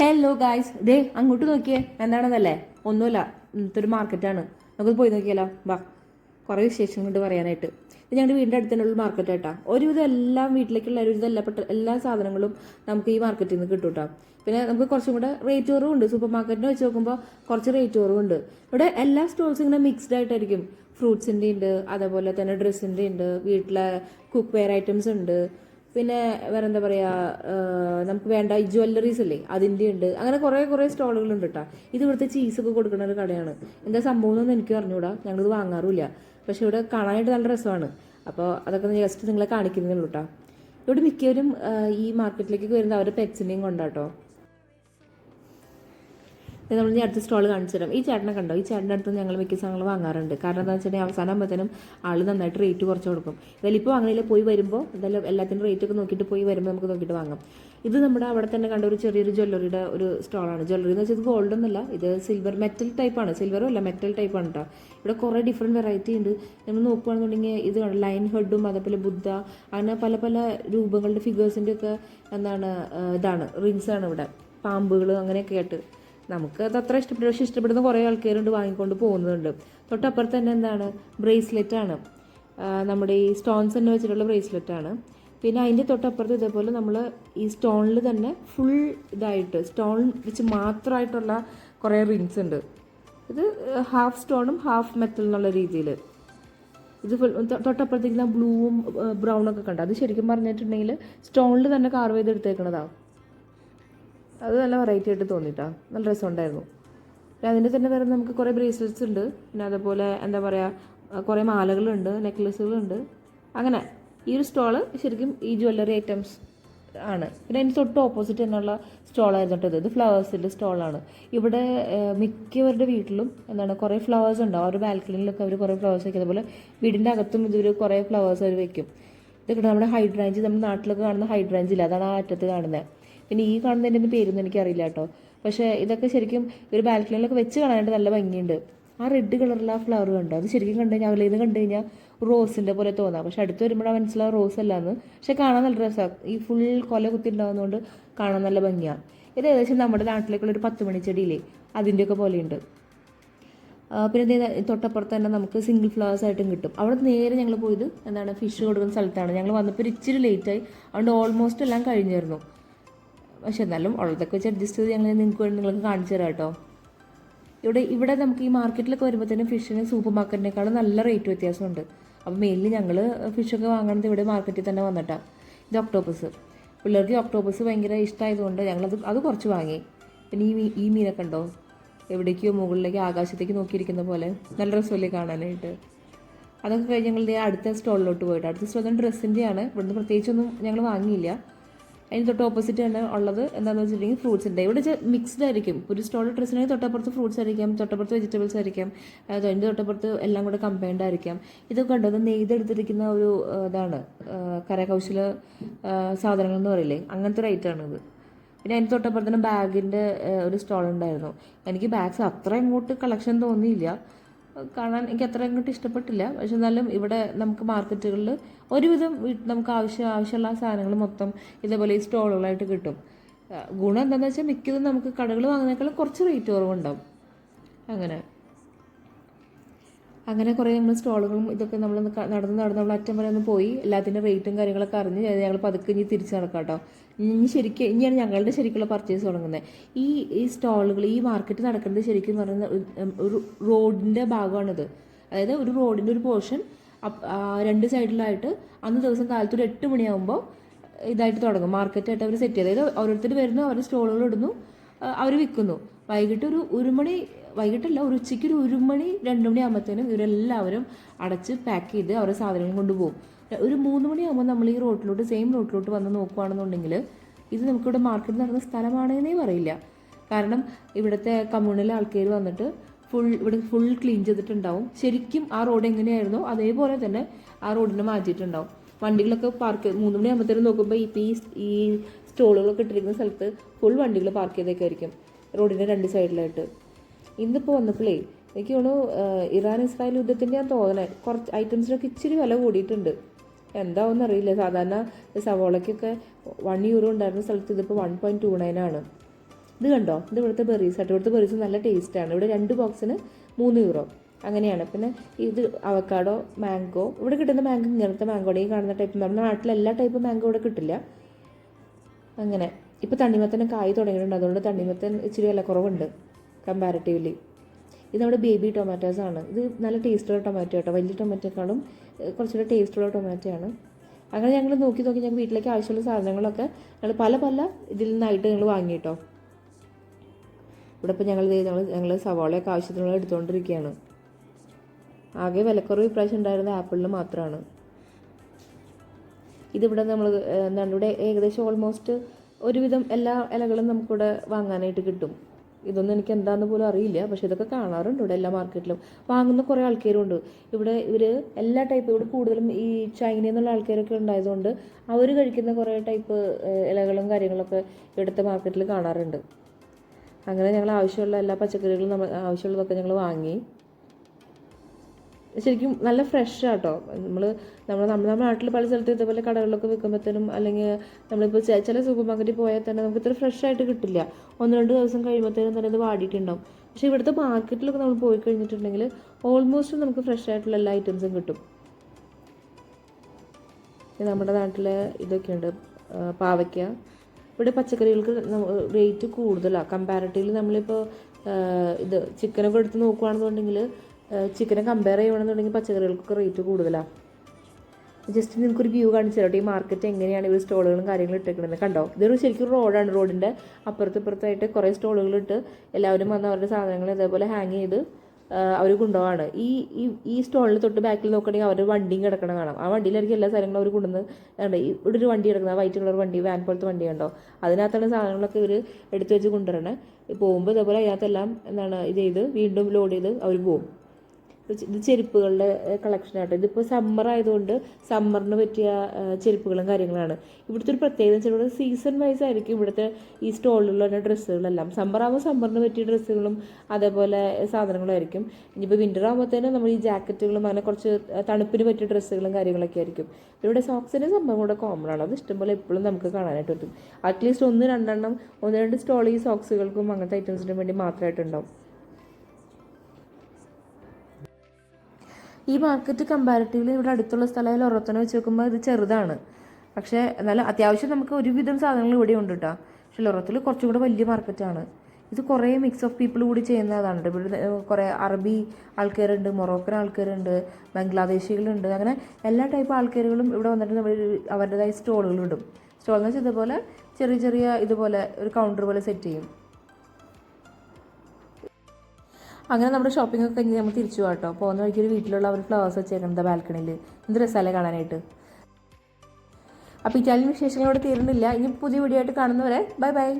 Hello guys ദേ അങ്ങോട്ട് നോക്കിയേ. എന്താണെന്നല്ലേ? ഒന്നുമില്ല. ഇന്നത്തെ ഒരു മാർക്കറ്റാണ് നമുക്ക് പോയി നോക്കിയാലോ? വാ. കുറേ വിശേഷം കൊണ്ട് പറയാനായിട്ട്. ഇത് ഞങ്ങളുടെ വീടിന്റെ അടുത്ത് തന്നെയുള്ള മാർക്കറ്റ് കേട്ടോ ഒരുവിധം എല്ലാം വീട്ടിലേക്കുള്ള ഒരുവിധം എല്ലാ പെട്ട എല്ലാ സാധനങ്ങളും നമുക്ക് ഈ മാർക്കറ്റിൽ നിന്ന് കിട്ടും കേട്ടോ പിന്നെ നമുക്ക് കുറച്ചും കൂടെ റേറ്റ് കുറവും ഉണ്ട്. സൂപ്പർ മാർക്കറ്റിനെ വെച്ച് നോക്കുമ്പോൾ കുറച്ച് റേറ്റ് കുറവുണ്ട് ഇവിടെ എല്ലാ സ്റ്റോൾസും ഇങ്ങനെ മിക്സ്ഡ് ആയിട്ടായിരിക്കും. ഫ്രൂട്ട്സിന്റെ ഉണ്ട്. അതേപോലെ തന്നെ ഡ്രസ്സിന്റെ ഉണ്ട്. വീട്ടിലെ കുക്ക് വെയർ ഐറ്റംസ് ഉണ്ട്. പിന്നെ വേറെ എന്താ നമുക്ക് വേണ്ട ഈ ജ്വല്ലറീസ് അല്ലേ അതിന്റെ ഉണ്ട്. അങ്ങനെ കുറേ കുറേ സ്റ്റോളുകൾ ഉണ്ട് കേട്ടോ ഇത് ഇവിടുത്തെ ചീസൊക്കെ കൊടുക്കുന്ന ഒരു കടയാണ്. എന്താ സംഭവം എന്നൊന്നും എനിക്ക് അറിഞ്ഞൂടാ. ഞങ്ങളിത് വാങ്ങാറുമില്ല. പക്ഷെ ഇവിടെ കാണാനായിട്ട് നല്ല രസമാണ്. അപ്പോൾ അതൊക്കെ ജസ്റ്റ് നിങ്ങളെ കാണിക്കുന്നേ ഉള്ളൂ കേട്ടോ ഇവിടെ മിക്കവരും ഈ മാർക്കറ്റിലേക്ക് വരുന്ന അവരുടെ പെറ്റ്സിനെയും കൊണ്ടാട്ടോ. നമ്മൾ ഇനി അടുത്ത സ്റ്റോൾ കാണിച്ചു തരാം. ഈ ചേട്ടനെ കണ്ടോ? ഈ ചേട്ടന്റെ അടുത്ത് ഞങ്ങൾ മിക്ക സാധനങ്ങൾ വാങ്ങാറുണ്ട്. കാരണം എന്താ വെച്ചിട്ടുണ്ടെങ്കിൽ അവസാനം ആകുമ്പോഴത്തേനും ആൾ നന്നായിട്ട് റേറ്റ് കുറച്ച് കൊടുക്കും. ഇതായാലും ഇപ്പോൾ വാങ്ങണില്ല പോയി വരുമ്പോൾ? എന്തായാലും എല്ലാത്തിന്റെ റേറ്റ് ഒക്കെ നോക്കിയിട്ട് പോയി വരുമ്പോൾ നമുക്ക് നോക്കിയിട്ട് വാങ്ങാം. ഇത് നമ്മുടെ അവിടെ തന്നെ കണ്ട ഒരു ചെറിയൊരു ജ്വല്ലറിയുടെ ഒരു സ്റ്റോളാണ് ജ്വല്ലറി എന്ന് വെച്ചാൽ ഗോൾഡ് ഒന്നല്ല ഇത് സിൽവർ മെറ്റൽ ടൈപ്പാണ് സിൽവറും അല്ല മെറ്റൽ ടൈപ്പാണ് കേട്ടോ ഇവിടെ കുറേ ഡിഫറെന്റ് വെറൈറ്റി ഉണ്ട്. നമ്മൾ നോക്കുകയാണെന്നുണ്ടെങ്കിൽ ഇത് ലൈൻ ഹെഡും അതേപോലെ ബുദ്ധ അങ്ങനെ പല പല രൂപങ്ങളുടെ ഫിഗേഴ്സിന്റെ ഒക്കെ എന്താണ് ഇതാണ്. റിങ്സ് ആണ് ഇവിടെ. പാമ്പുകൾ അങ്ങനെയൊക്കെ ആയിട്ട്. നമുക്ക് അത് അത്ര ഇഷ്ടപ്പെട്ടു പക്ഷെ ഇഷ്ടപ്പെടുന്ന കുറേ ആൾക്കാരുണ്ട് വാങ്ങിക്കൊണ്ട് പോകുന്നുണ്ട്. തൊട്ടപ്പുറത്ത് തന്നെ എന്താണ്? ആണ്. നമ്മുടെ ഈ സ്റ്റോൺസ് തന്നെ വെച്ചിട്ടുള്ള ബ്രേസ്ലെറ്റ് ആണ്. പിന്നെ അതിന്റെ തൊട്ടപ്പുറത്ത് ഇതേപോലെ നമ്മൾ ഈ സ്റ്റോണിൽ തന്നെ ഫുൾ ഇതായിട്ട് സ്റ്റോൺ വെച്ച് മാത്രമായിട്ടുള്ള കുറേ റിങ്സ് ഉണ്ട്. ഇത് ഹാഫ് സ്റ്റോണും ഹാഫ് മെറ്റൽ എന്നുള്ള രീതിയിൽ. ഇത് ഫുൾ തൊട്ടപ്പുറത്തേക്ക് ബ്ലൂവും ബ്രൗണും ഒക്കെ കണ്ട? അത് ശരിക്കും പറഞ്ഞിട്ടുണ്ടെങ്കിൽ സ്റ്റോണിൽ തന്നെ കാർവ് ചെയ്തെടുത്തേക്കണതാണ് അത് നല്ല വെറൈറ്റി ആയിട്ട് തോന്നിട്ടാ. നല്ല രസമുണ്ടായിരുന്നു. പിന്നെ അതിന്റെ തന്നെ വേറെ നമുക്ക് കുറേ ബ്രേസ്ലെറ്റ്സ് ഉണ്ട്. പിന്നെ അതുപോലെ എന്താ പറയുക കുറേ മാലകളുണ്ട് നെക്ലസുകളുണ്ട് അങ്ങനെ ഈ ഒരു സ്റ്റോൾ ശരിക്കും ഈ ജ്വല്ലറി ഐറ്റംസ് ആണ്. പിന്നെ അതിന് തൊട്ട് ഓപ്പോസിറ്റ് തന്നെയുള്ള സ്റ്റോളായിരുന്നു കേട്ടോ ഇത്. ഫ്ലവേഴ്സിന്റെ സ്റ്റോളാണ് ഇവിടെ മിക്കവരുടെ വീട്ടിലും എന്താണ് കുറേ ഫ്ലവേഴ്സ് ഉണ്ടാവും അവർ ബാൽക്കണിയിലൊക്കെ അവർ കുറേ ഫ്ലവേഴ്സ് വയ്ക്കും അതുപോലെ വീടിന്റെ അകത്തും ഇതുവരെ കുറേ ഫ്ലവേഴ്സ് അവർ വെക്കും. ഇതൊക്കെ നമ്മുടെ ഹൈഡ്രാഞ്ച് നമ്മുടെ നാട്ടിലൊക്കെ കാണുന്ന ഹൈഡ്രാഞ്ച് ഇല്ല? അതാണ് ആ അറ്റത്ത് കാണുന്നത് പിന്നെ ഈ കാണുന്നതിന്റെ പേരൊന്നും എനിക്കറിയില്ല കേട്ടോ. പക്ഷേ ഇതൊക്കെ ശരിക്കും ഒരു ബാൽക്കണിയിലൊക്കെ വെച്ച് കാണാനായിട്ട് നല്ല ഭംഗിയുണ്ട്. ആ റെഡ് കളറിലുള്ള ആ ഫ്ലവർ കണ്ടോ? അത് ശരിക്കും കണ്ടു കഴിഞ്ഞാൽ അവളിൽ കണ്ടു കഴിഞ്ഞാൽ റോസിന്റെ പോലെ തോന്നാം. പക്ഷെ അടുത്ത് വരുമ്പോഴാണ് മനസ്സിലാവും റോസ് അല്ലാന്ന് പക്ഷെ കാണാൻ നല്ല രസമാണ് ഈ ഫുൾ കൊല കുത്തി ഉണ്ടാകുന്നതുകൊണ്ട് കാണാൻ നല്ല ഭംഗിയാണ് ഇത് ഏകദേശം നമ്മുടെ നാട്ടിലേക്കുള്ള ഒരു പത്ത് മണി ചെടിയില്ലേ അതിന്റെയൊക്കെ പോലെയുണ്ട് പിന്നെ തൊട്ടപ്പുറത്ത് തന്നെ നമുക്ക് സിംഗിൾ ഫ്ലവേഴ്സ് ആയിട്ടും കിട്ടും. അവിടെ നേരെ ഞങ്ങൾ പോയത് എന്താണ്? ഫിഷ് കൊടുക്കുന്ന സ്ഥലത്താണ്. ഞങ്ങൾ വന്നപ്പോൾ ഇച്ചിരി ലേറ്റായി അതുകൊണ്ട് ഓൾമോസ്റ്റ് എല്ലാം കഴിഞ്ഞായിരുന്നു. പക്ഷെ എന്നാലും ഉള്ളതൊക്കെ വെച്ച് അഡ്ജസ്റ്റ് ചെയ്ത് ഞങ്ങൾ നിങ്ങൾക്ക് വേണ്ടി നിങ്ങൾക്ക് കാണിച്ചു തരാം കേട്ടോ. ഇവിടെ ഇവിടെ നമുക്ക് ഈ മാർക്കറ്റിലൊക്കെ വരുമ്പോഴത്തേനും ഫിഷിന് സൂപ്പർ മാർക്കറ്റിനേക്കാളും നല്ല റേറ്റ് വ്യത്യാസമുണ്ട്. അപ്പോൾ മെയിൻലി ഞങ്ങൾ ഫിഷൊക്കെ വാങ്ങണത് ഇവിടെ മാർക്കറ്റിൽ തന്നെ വന്നിട്ടാണ് ഇത് ഒക്ടോപ്പസ് പിള്ളേർക്ക് ഒക്ടോപ്പസ് ഭയങ്കര ഇഷ്ടമായതുകൊണ്ട് ഞങ്ങളത് അത് കുറച്ച് വാങ്ങി. പിന്നെ ഈ ഈ മീനൊക്കെ ഉണ്ടോ? എവിടേക്കോ മുകളിലേക്ക് ആകാശത്തേക്ക് നോക്കിയിരിക്കുന്ന പോലെ. നല്ല രസമല്ലേ കാണാനായിട്ട്. അതൊക്കെ കഴിഞ്ഞ് ഞങ്ങളുടെ അടുത്ത സ്റ്റോളിലോട്ട് പോയിട്ട് അടുത്ത സ്റ്റോൾ ഡ്രസ്സിന്റെയാണ് ഇവിടുന്ന് പ്രത്യേകിച്ചൊന്നും ഞങ്ങൾ വാങ്ങിയില്ല. അതിന് തൊട്ട് ഓപ്പോസിറ്റ് തന്നെ ഉള്ളത് എന്താണെന്ന് വെച്ചിട്ടുണ്ടെങ്കിൽ ഫ്രൂട്ട്സിന്റെ ഇവിടെ മിക്സ്ഡ് ആയിരിക്കും. ഒരു സ്റ്റോൾ ഡ്രസ്സിനായി തൊട്ടപ്പുറത്ത് ഫ്രൂട്ട്സ് ആയിരിക്കാം തൊട്ടപ്പുറത്ത് വെജിറ്റബിൾസ് ആയിരിക്കാം അത് അതിന്റെ തൊട്ടപ്പുറത്ത് എല്ലാം കൂടെ കമ്പൈൻഡ് ആയിരിക്കാം. ഇതൊക്കെ ഉണ്ടോ അത് നെയ്തെടുത്തിരിക്കുന്ന ഒരു ഇതാണ്. കരകൗശല സാധനങ്ങൾ എന്ന് പറയില്ലേ? അങ്ങനത്തെ റേറ്റാണിത് പിന്നെ അതിന് തൊട്ടപ്പുറത്തന്നെ ബാഗിന്റെ ഒരു സ്റ്റോൾ ഉണ്ടായിരുന്നു. എനിക്ക് ബാഗ്സ് അത്ര ഇങ്ങോട്ട് കളക്ഷൻ തോന്നിയില്ല. കാണാൻ എനിക്ക് അത്ര അങ്ങോട്ട് ഇഷ്ടപ്പെട്ടില്ല. പക്ഷെ എന്നാലും ഇവിടെ നമുക്ക് മാർക്കറ്റുകളിൽ ഒരുവിധം നമുക്ക് ആവശ്യം ആവശ്യമുള്ള സാധനങ്ങൾ മൊത്തം ഇതേപോലെ ഈ സ്റ്റോളുകളായിട്ട് കിട്ടും. ഗുണം എന്താണെന്ന് വെച്ചാൽ മിക്കതും നമുക്ക് കടകൾ വാങ്ങുന്നതിനേക്കാളും കുറച്ച് റേറ്റ് കുറവുണ്ടാവും. അങ്ങനെ. അങ്ങനെ കുറേ നമ്മൾ സ്റ്റോളുകളും ഇതൊക്കെ നമ്മൾ നടന്ന് നടന്ന് നമ്മൾ അറ്റം വരെ ഒന്ന് പോയി. എല്ലാത്തിന്റെ റേറ്റും കാര്യങ്ങളൊക്കെ അറിഞ്ഞ് ഞങ്ങൾ പതുക്കെ ഇനി തിരിച്ച് നടക്കാം കേട്ടോ ഇനി ശരിക്കും ഇനിയാണ് ഞങ്ങളുടെ ശരിക്കുള്ള പർച്ചേസ് തുടങ്ങുന്നത് ഈ ഈ സ്റ്റോളുകൾ ഈ മാർക്കറ്റ് നടക്കുന്നത് ശരിക്കും പറയുന്ന ഒരു- റോഡിന്റെ ഭാഗമാണിത്. അതായത് ഒരു റോഡിന്റെ ഒരു പോർഷൻ രണ്ട് സൈഡിലായിട്ട് അന്ന് ദിവസം കാലത്ത് ഒരു എട്ട് മണിയാകുമ്പോൾ ഇതായിട്ട് തുടങ്ങും. മാർക്കറ്റായിട്ട് അവർ സെറ്റ് ചെയ്ത് അതായത് ഓരോരുത്തർ വരുന്നു അവർ സ്റ്റോളുകൾ ഇടുന്നു അവർ വിൽക്കുന്നു. വൈകിട്ട് ഒരു ഒരു മണി വൈകിട്ടല്ല ഒരു ഉച്ചയ്ക്ക് ഒരു ഒരു മണി രണ്ട് മണി ആകുമ്പോഴത്തേനും ഇവരെല്ലാവരും അടച്ച് പാക്ക് ചെയ്ത് അവരുടെ സാധനങ്ങൾ കൊണ്ടുപോകും. ഒരു മൂന്ന് മണിയാകുമ്പോൾ നമ്മൾ ഈ റോട്ടിലോട്ട് സെയിം റോട്ടിലോട്ട് വന്ന് നോക്കുകയാണെന്നുണ്ടെങ്കിൽ ഇത് നമുക്കിവിടെ മാർക്കറ്റ് നടന്ന സ്ഥലമാണെന്നേ പറയില്ല. കാരണം ഇവിടുത്തെ കമ്മ്യൂണൽ ആൾക്കാർ വന്നിട്ട് ഫുൾ ഇവിടെ ഫുൾ ക്ലീൻ ചെയ്തിട്ടുണ്ടാവും. ശരിക്കും ആ റോഡ് എങ്ങനെയായിരുന്നോ അതേപോലെ തന്നെ ആ റോഡിനെ മാറ്റിയിട്ടുണ്ടാവും. വണ്ടികളൊക്കെ പാർക്ക് മൂന്ന് മണി ആകുമ്പോഴത്തേനും നോക്കുമ്പോൾ ഇപ്പോൾ ഈ ഈ സ്റ്റോളുകളൊക്കെ ഇട്ടിരിക്കുന്ന സ്ഥലത്ത് ഫുൾ വണ്ടികൾ പാർക്ക് ചെയ്തേക്കായിരിക്കും റോഡിന്റെ രണ്ട് സൈഡിലായിട്ട് ഇന്നിപ്പോൾ വന്നപ്പോഴേ എനിക്ക് തോന്നുന്നു ഇറാൻ ഇസ്രായേൽ യുദ്ധത്തിന്റെ ഞാൻ തോന്നണേ കുറച്ച് ഐറ്റംസിനൊക്കെ ഇച്ചിരി വില കൂടിയിട്ടുണ്ട്. എന്താവെന്ന് അറിയില്ല. സാധാരണ സവോളയ്ക്കൊക്കെ വൺ യൂറോ ഉണ്ടായിരുന്ന സ്ഥലത്ത് ഇതിപ്പോൾ വൺ പോയിന്റ് ടു നയൻ ആണ്. ഇത് കണ്ടോ? ഇത് ഇവിടുത്തെ ബെറീസ് ആട്ടോ. ഇവിടുത്തെ ബെറീസ് നല്ല ടേസ്റ്റാണ് ഇവിടെ രണ്ട് ബോക്സിന് മൂന്ന് യൂറോ അങ്ങനെയാണ്. പിന്നെ ഇത് അവക്കാഡോ മാംഗോ ഇവിടെ കിട്ടുന്ന മാംഗോ ഇങ്ങനത്തെ മാംഗോടെ ഈ കാണുന്ന ടൈപ്പ് നമ്മുടെ നാട്ടിൽ എല്ലാ ടൈപ്പ് മാംഗോ ഇവിടെ കിട്ടില്ല. അങ്ങനെ. ഇപ്പോൾ തണ്ണിമത്തനെ കായ് തുടങ്ങിയിട്ടുണ്ട്. അതുകൊണ്ട് തണ്ണിമത്തൻ ഇച്ചിരി വില കുറവുണ്ട് കമ്പാരിറ്റീവ്ലി ഇത് നമ്മുടെ ബേബി ടൊമാറ്റോസ് ആണ്. ഇത് നല്ല ടേസ്റ്റുള്ള ടൊമാറ്റോ കേട്ടോ വലിയ ടൊമാറ്റോക്കാളും കുറച്ചുകൂടെ ടേസ്റ്റുള്ള ടൊമാറ്റോ ആണ്. അങ്ങനെ ഞങ്ങൾ നോക്കി നോക്കി ഞങ്ങൾ വീട്ടിലേക്ക് ആവശ്യമുള്ള സാധനങ്ങളൊക്കെ ഞങ്ങൾ പല പല ഇതിൽ നിന്നായിട്ട് ഞങ്ങൾ വാങ്ങി കേട്ടോ ഇവിടെ ഇപ്പോൾ ഞങ്ങൾ ഞങ്ങൾ ഞങ്ങൾ സവാളയൊക്കെ ആവശ്യത്തിനുള്ള എടുത്തുകൊണ്ടിരിക്കുകയാണ് ആകെ വിലക്കുറവ് ഇപ്രാവശ്യം ഉണ്ടായിരുന്നത് ആപ്പിളിന് മാത്രമാണ് ഇതിവിടെ നമ്മൾ എന്താണ് ഇവിടെ ഏകദേശം ഓൾമോസ്റ്റ് ഒരുവിധം എല്ലാ ഇലകളും നമുക്കിവിടെ വാങ്ങാനായിട്ട് കിട്ടും. ഇതൊന്നും എനിക്ക് എന്താന്ന് പോലും അറിയില്ല. പക്ഷെ ഇതൊക്കെ കാണാറുണ്ട് ഇവിടെ എല്ലാ മാർക്കറ്റിലും. വാങ്ങുന്ന കുറേ ആൾക്കാരുണ്ട്. ഇവിടെ ഇവർ എല്ലാ ടൈപ്പ് ഇവിടെ കൂടുതലും ഈ ചൈനയിൽ നിന്നുള്ള ആൾക്കാരൊക്കെ ഉണ്ടായതുകൊണ്ട് അവർ കഴിക്കുന്ന കുറേ ടൈപ്പ് ഇലകളും കാര്യങ്ങളൊക്കെ ഇവിടുത്തെ മാർക്കറ്റിൽ കാണാറുണ്ട്. അങ്ങനെ ഞങ്ങൾ ആവശ്യമുള്ള എല്ലാ പച്ചക്കറികളും നമ്മൾ ആവശ്യമുള്ളതൊക്കെ ഞങ്ങൾ വാങ്ങി. ശരിക്കും നല്ല ഫ്രഷ് ആട്ടോ നമ്മൾ നമ്മൾ നമ്മുടെ നാട്ടിൽ പല സ്ഥലത്ത് ഇതേപോലെ കടകളിലൊക്കെ വിൽക്കുമ്പോഴത്തേനും അല്ലെങ്കിൽ നമ്മളിപ്പോൾ ചില സൂപ്പർ മാർക്കറ്റിൽ പോയാൽ തന്നെ നമുക്ക് ഇത്ര ഫ്രഷ് ആയിട്ട് കിട്ടില്ല. ഒന്ന് രണ്ട് ദിവസം കഴിയുമ്പോഴത്തേനും തന്നെ ഇത് വാടിയിട്ടുണ്ടാവും. പക്ഷേ ഇവിടുത്തെ മാർക്കറ്റിലൊക്കെ നമ്മൾ പോയി കഴിഞ്ഞിട്ടുണ്ടെങ്കിൽ ഓൾമോസ്റ്റ് നമുക്ക് ഫ്രഷ് ആയിട്ടുള്ള എല്ലാ ഐറ്റംസും കിട്ടും. നമ്മുടെ നാട്ടിൽ ഇതൊക്കെയുണ്ട്. പാവയ്ക്ക. ഇവിടെ പച്ചക്കറികൾക്ക് റേറ്റ് കൂടുതലാണ് കമ്പാരിറ്റീവ്ലി നമ്മളിപ്പോൾ ഇത് ചിക്കനൊക്കെ എടുത്ത് നോക്കുകയാണെന്നുണ്ടെങ്കിൽ ചിക്കനെ കമ്പയർ ചെയ്യണമെന്നുണ്ടെങ്കിൽ പച്ചക്കറികൾക്കൊക്കെ റേറ്റ് കൂടുതലാണ് ജസ്റ്റ് നിങ്ങൾക്കൊരു വ്യൂ കാണിച്ചു തരട്ടെ ഈ മാർക്കറ്റ് എങ്ങനെയാണ് ഇവർ സ്റ്റോളുകളും കാര്യങ്ങളും ഇട്ടേക്കുന്നത് കണ്ടോ? ഇതൊരു ശരിക്കും റോഡാണ് റോഡിന്റെ അപ്പുറത്ത് ഇപ്പുറത്തായിട്ട് കുറേ സ്റ്റോളുകളിട്ട് എല്ലാവരും വന്ന് അവരുടെ സാധനങ്ങൾ ഇതേപോലെ ഹാങ് ചെയ്ത് അവർ കൊണ്ടുപോവാണ്. ഈ ഈ ഈ സ്റ്റോളിൽ തൊട്ട് ബാക്കിൽ നോക്കുകയാണെങ്കിൽ അവരുടെ വണ്ടിയും കിടക്കണം കാണാം. ആ വണ്ടിയിലായിരിക്കും എല്ലാ സാധനങ്ങളും അവർ കൊണ്ടുവന്ന് കണ്ടോ? ഇവിടെ ഒരു വണ്ടി കിടക്കുന്നത് വൈറ്റ് കളർ വണ്ടി വാൻ പോലത്തെ വണ്ടി ഉണ്ടോ അതിനകത്താണ് സാധനങ്ങളൊക്കെ ഇവർ എടുത്തു വെച്ച് കൊണ്ടുവരണേ. പോകുമ്പോൾ ഇതേപോലെ അതിനകത്തെല്ലാം എന്താണ് ഇത് ചെയ്ത് വീണ്ടും ലോഡ് ചെയ്ത് അവർ പോകും ഇത് ചെരുപ്പുകളുടെ കളക്ഷൻ ആട്ടോ. ഇതിപ്പോൾ സമ്മർ ആയതുകൊണ്ട് സമ്മറിന് പറ്റിയ ചെരുപ്പുകളും കാര്യങ്ങളാണ്. ഇവിടുത്തെ ഒരു പ്രത്യേകത വെച്ചാൽ ഇവിടെ സീസൺ വൈസ് ആയിരിക്കും ഇവിടുത്തെ ഈ സ്റ്റോളിലുള്ള ഡ്രസ്സുകളെല്ലാം. സമ്മർ ആകുമ്പോൾ സമ്മറിന് പറ്റിയ ഡ്രസ്സുകളും അതേപോലെ സാധനങ്ങളായിരിക്കും ഇനിയിപ്പോൾ വിന്റർ ആകുമ്പോഴത്തേനും നമ്മൾ ഈ ജാക്കറ്റുകളും അങ്ങനെ കുറച്ച് തണുപ്പിന് പറ്റിയ ഡ്രസ്സുകളും കാര്യങ്ങളൊക്കെ ആയിരിക്കും. ഇവിടെ സോക്സിന്റെ സംഭവം കൂടെ കോമൺ ആണ്. അത് ഇഷ്ടംപോലെ എപ്പോഴും നമുക്ക് കാണാനായിട്ട് പറ്റും. അറ്റ്ലീസ്റ്റ് ഒന്ന് രണ്ടെണ്ണം ഒന്ന് രണ്ട് സ്റ്റോൾ ഈ സോക്സുകൾക്കും അങ്ങനത്തെ ഐറ്റംസിനും വേണ്ടി മാത്രമായിട്ടുണ്ടാവും ഈ മാർക്കറ്റ് കമ്പാരിറ്റീവ്ലി ഇവിടെ അടുത്തുള്ള സ്ഥലമായാലും ഒറത്തനെ വെച്ച് നോക്കുമ്പോൾ ഇത് ചെറുതാണ്. പക്ഷേ എന്നാലും അത്യാവശ്യം നമുക്ക് ഒരുവിധം സാധനങ്ങൾ ഇവിടെ ഉണ്ട് കേട്ടോ പക്ഷേ ലൊറത്തിൽ കുറച്ചും കൂടെ വലിയ മാർക്കറ്റാണ് ഇത് കുറേ മിക്സ് ഓഫ് പീപ്പിൾ കൂടി ചെയ്യുന്നതാണ് ഇവിടെ കുറേ അറബി ആൾക്കാരുണ്ട് മൊറോക്കൻ ആൾക്കാരുണ്ട് ബംഗ്ലാദേശികളുണ്ട്. അങ്ങനെ എല്ലാ ടൈപ്പ് ആൾക്കാരുകളും ഇവിടെ വന്നിട്ട് നമ്മൾ അവരുടേതായ സ്റ്റോളുകൾ ഇടും. സ്റ്റോൾ എന്ന് വെച്ചാൽ ഇതുപോലെ ചെറിയ ചെറിയ ഇതുപോലെ ഒരു കൗണ്ടർ പോലെ സെറ്റ് ചെയ്യും. അങ്ങനെ നമ്മുടെ ഷോപ്പിംഗ് ഒക്കെ കഴിഞ്ഞ് നമ്മൾ തിരിച്ചു കേട്ടോ പോകുന്ന വഴിക്ക് ഒരു വീട്ടിലുള്ള അവർ ഫ്ലവേഴ്സ് വെച്ചേക്കുന്നത് ബാൽക്കണിയിൽ എന്ത് രസമല്ലേ കാണാനായിട്ട്. അപ്പോൾ ഇറ്റാലിയൻ വിശേഷങ്ങളോട് തീരുന്നില്ല. ഇനി പുതിയ വീഡിയോ ആയിട്ട് കാണുന്നവരെ ബൈ ബൈ